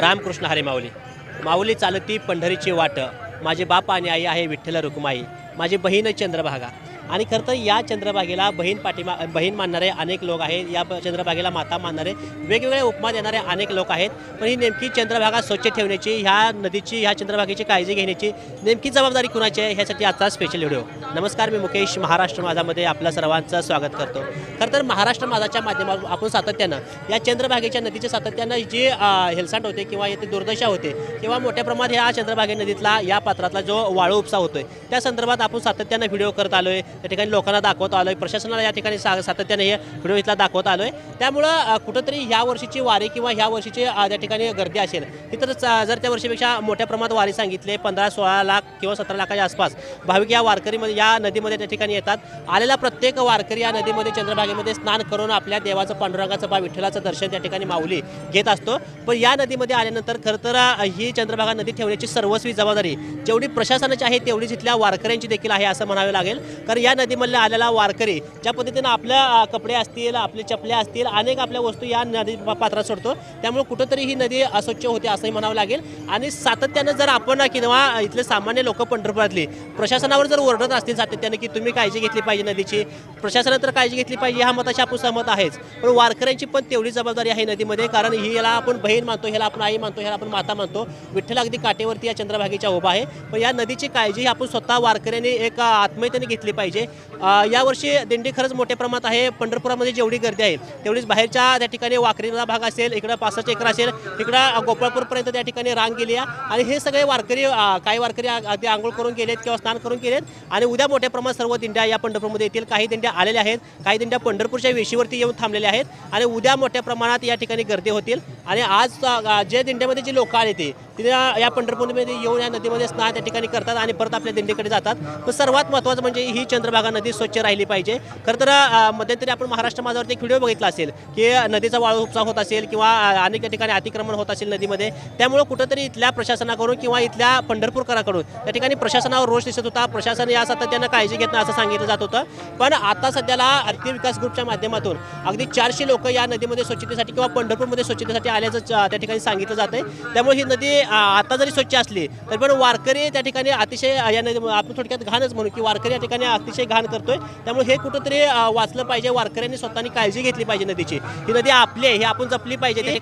रामकृष्ण हरे माऊली. माऊली चालती पंढरीची वाट. माझे बाप आणि आई आहे विठ्ठल रुक्माई. माझी बहीण चंद्रभागा. आणि खरं तर या चंद्रभागेला बहीण पाठीमा बहीण मानणारे अनेक लोक आहेत. या चंद्रभागेला माता मानणारे वेगवेगळे उपमा देणारे अनेक लोक आहेत. पण ही नेमकी चंद्रभागा स्वच्छ ठेवण्याची ह्या नदीची ह्या चंद्रभागेची काळजी घेण्याची नेमकी जबाबदारी कुणाची आहे ह्यासाठी आजचा स्पेशल व्हिडिओ नमस्कार मी मुकेश. महाराष्ट्र माझामध्ये आपल्या सर्वांचं स्वागत करतो. खरं तर महाराष्ट्र माझाच्या माध्यमातून आपण सातत्यानं या चंद्रभागेच्या नदीच्या सातत्यानं जी हेलसांड होते किंवा येथे दुर्दशा होते किंवा मोठ्या प्रमाणात ह्या चंद्रभागे नदीतला या पात्रातला जो वाळू उपसा होतोय त्या संदर्भात आपण सातत्यानं व्हिडिओ करत आलोय. त्या ठिकाणी लोकांना दाखवत आलोय. प्रशासनाला या ठिकाणी सा सातत्याने हे व्हिडिओ इथला दाखवत आलोय. त्यामुळं कुठंतरी ह्या वर्षीची वारी किंवा ह्या वर्षीची त्या ठिकाणी गर्दी असेल ही तर जर त्या वर्षीपेक्षा मोठ्या प्रमाणात वारी सांगितले पंधरा सोळा लाख किंवा सतरा लाखाच्या आसपास भाविक या वारकरीमध्ये या नदीमध्ये त्या ठिकाणी येतात. आलेला प्रत्येक वारकरी या नदीमध्ये चंद्रभागेमध्ये स्नान करून आपल्या देवाचं पांडुरंगाचं बा विठ्ठलाचं दर्शन त्या ठिकाणी माऊली घेत असतो. पण या नदीमध्ये आल्यानंतर खरं तर ही चंद्रभागा नदी ठेवण्याची सर्वस्वी जबाबदारी जेवढी प्रशासनाची आहे तेवढीच इथल्या वारकऱ्यांची देखील आहे असं म्हणावे लागेल. कारण या नदीमधल्या आलेला वारकरी ज्या पद्धतीनं आपल्या कपडे असतील आपले चपल्या असतील अनेक आपल्या वस्तू या नदी पात्रात सोडतो. त्यामुळे कुठंतरी ही नदी अस्वच्छ होते असंही म्हणावं लागेल. आणि सातत्यानं जर आपण किंवा इथले सामान्य लोक पंढरपुरातली प्रशासनावर जर ओरडत असतील सातत्यानं की तुम्ही काळजी घेतली पाहिजे नदीची प्रशासनानं तर काळजी घेतली पाहिजे ह्या मताशी आपण सहमत आहेच. पण वारकऱ्यांची पण तेवढी जबाबदारी आहे नदीमध्ये कारण ही याला आपण बहीण मानतो ह्याला आपण आई मानतो ह्याला आपण माता मानतो. विठ्ठल अगदी काटेवरती या चंद्रभागेच्या उभा आहे. पण या नदीची काळजी ही आपण स्वतः वारकऱ्यांनी एक आत्मीयतेने घेतली पाहिजे. पाहिजे. यावर्षी दिंडी खरंच मोठ्या प्रमाणात आहे. पंढरपुरामध्ये जेवढी गर्दी आहे तेवढीच बाहेरच्या त्या ठिकाणी वाकरीला भाग असेल इकडं पासष्ट एकर असेल इकडं गोपाळपूरपर्यंत त्या ठिकाणी रांग गेली आहे. आणि हे सगळे वारकरी काही वारकरी अगदी आंघोळ करून गेलेत किंवा स्नान करून गेलेत. आणि उद्या मोठ्या प्रमाणात सर्व दिंड्या या पंढरपूरमध्ये येतील. काही दिंड्या आलेल्या आहेत काही दिंड्या पंढरपूरच्या वेशीवरती येऊन थांबलेल्या आहेत. आणि उद्या मोठ्या प्रमाणात या ठिकाणी गर्दी होतील. आणि आज जे दिंड्यामध्ये जी लोक आले ते तिथे या पंढरपूरमध्ये येऊन या नदीमध्ये स्नान त्या ठिकाणी करतात आणि परत आपल्या दिंडीकडे जातात. पण सर्वात महत्त्वाचं म्हणजे ही भागा नदी स्वच्छ राहिली पाहिजे. खरं तर मध्यंतरी आपण महाराष्ट्र माझावरती एक व्हिडिओ बघितला असेल की नदीचा वाळू उपसा होत असेल किंवा अनेक ठिकाणी अतिक्रमण होत असेल नदीमध्ये. त्यामुळं कुठंतरी इथल्या प्रशासनाकडून किंवा इथल्या पंढरपूरकराकडून त्या ठिकाणी प्रशासनावर रोष दिसत होता. प्रशासन या सातत्यानं काळजी घेत नाही असं सांगितलं जात होतं. पण आता सध्याला आर्थिक विकास ग्रुपच्या माध्यमातून अगदी चारशे लोक या नदीमध्ये स्वच्छतेसाठी किंवा पंढरपूरमध्ये स्वच्छतेसाठी आल्याचं त्या ठिकाणी सांगितलं जात आहे त्यामुळे ही नदी आता जरी स्वच्छ असली तरी पण वारकरी त्या ठिकाणी अतिशय या नदी आपण थोडक्यात घाणच म्हणू की वारकरी या ठिकाणी अतिशय घाण करतोय. त्यामुळे हे कुठंतरी वाचलं पाहिजे. वारकऱ्यांनी स्वतःनी काळजी घेतली पाहिजे नदीची. ही नदी आपली आहे हे आपण जपली पाहिजे. ते,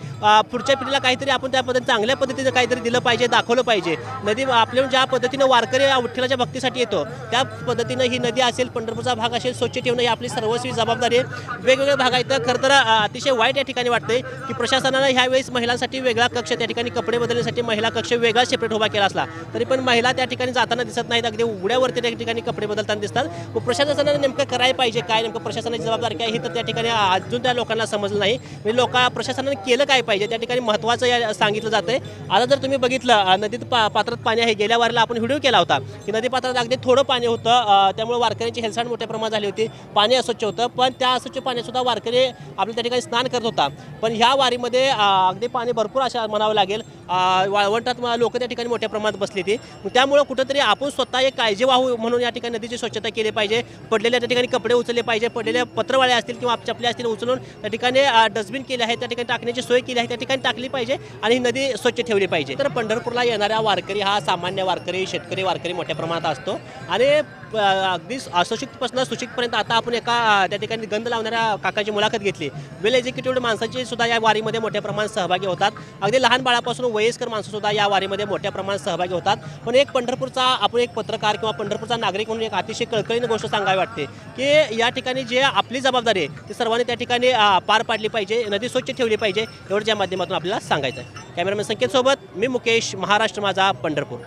पुढच्या पिढीला काहीतरी आपण त्या पद्धतीने चांगल्या पद्धतीने काहीतरी दिलं पाहिजे दाखवलं पाहिजे. नदी आपल्या ज्या पद्धतीनं वारकरी विठ्ठलाच्या भक्तीसाठी येतो त्या पद्धतीनं ही नदी असेल पंढरपूरचा भाग असेल स्वच्छ ठेवणं ही आपली सर्वस्वी जबाबदारी आहे. वेगवेगळे भाग आहेत. तर खरं तर अतिशय वाईट या ठिकाणी वाटतंय की प्रशासनानं ह्यावेळेस महिलांसाठी वेगळा कक्ष त्या ठिकाणी कपडे बदलण्यासाठी महिला कक्ष वेगळा सेपरेट उभा केला असला. तरी पण महिला त्या ठिकाणी जाताना दिसत नाहीत. अगदी उघड्यावरती त्या ठिकाणी कपडे बदलताना दिसतात. मग प्रशासनानं नेमकं करायला पाहिजे काय नेमकं प्रशासनाची जबाबदारी काय? ही तर त्या ठिकाणी अजून त्या लोकांना समजलं नाही. म्हणजे लोक प्रशासनानं केलं काय पाहिजे? त्या ठिकाणी महत्त्वाचं या सांगितलं जातं आहे आता जर तुम्ही बघितलं नदीत पा पात्रात पाणी आहे. गेल्या वारीला आपण व्हिडिओ केला होता की नदी पात्रात अगदी थोडं पाणी होतं. त्यामुळे वारकऱ्यांची हेलसांड मोठ्या प्रमाणात झाली होती. पाणी अस्वच्छ होतं. पण त्या अस्वच्छ पाण्यात वारकरी आपल्या त्या ठिकाणी स्नान करत होता. पण ह्या वारीमध्ये अगदी पाणी भरपूर असं म्हणावं लागेल. वाळवंटात लोक त्या ठिकाणी मोठ्या प्रमाणात बसली होती. त्यामुळं कुठंतरी आपण स्वतः एक काळजी वाहू म्हणून या ठिकाणी नदीची स्वच्छता केली पाहिजे. पडलेल्या त्या ठिकाणी कपडे उचलले पाहिजे. पडलेल्या पत्रवाळे असतील किंवा चपल्या असतील उचलून त्या ठिकाणी डस्टबिन केले आहे त्या ठिकाणी टाकण्याची सोय केली आहे त्या ठिकाणी टाकली पाहिजे आणि ही नदी स्वच्छ ठेवली पाहिजे. तर पंढरपूरला येणाऱ्या वारकरी हा सामान्य वारकरी शेतकरी वारकरी मोठ्या प्रमाणात असतो. आणि अगदी अशिक्षितपासून सुशिक्षितपर्यंत आता आपण एका त्या ठिकाणी गंध लावणाऱ्या काकाची मुलाखत घेतली. वेल एज्युकेटेड माणसाची सुद्धा या वारीमध्ये मोठ्या प्रमाणात सहभागी होतात. अगदी लहान बाळापासून वयस्कर माणसंसुद्धा या वारीमध्ये मोठ्या प्रमाणात सहभागी होतात. पण एक पंढरपूरचा आपण एक पत्रकार किंवा पंढरपूरचा नागरिक म्हणून एक अतिशय कळकळीनं गोष्ट सांगावी वाटते की या ठिकाणी जे आपली जबाबदारी आहे ती सर्वांनी त्या ठिकाणी पार पाडली पाहिजे नदी स्वच्छ ठेवली पाहिजे एवढं या माध्यमातून आपल्याला सांगायचं आहे कॅमेरामॅन संकेतसोबत मी मुकेश महाराष्ट्र माझा पंढरपूर.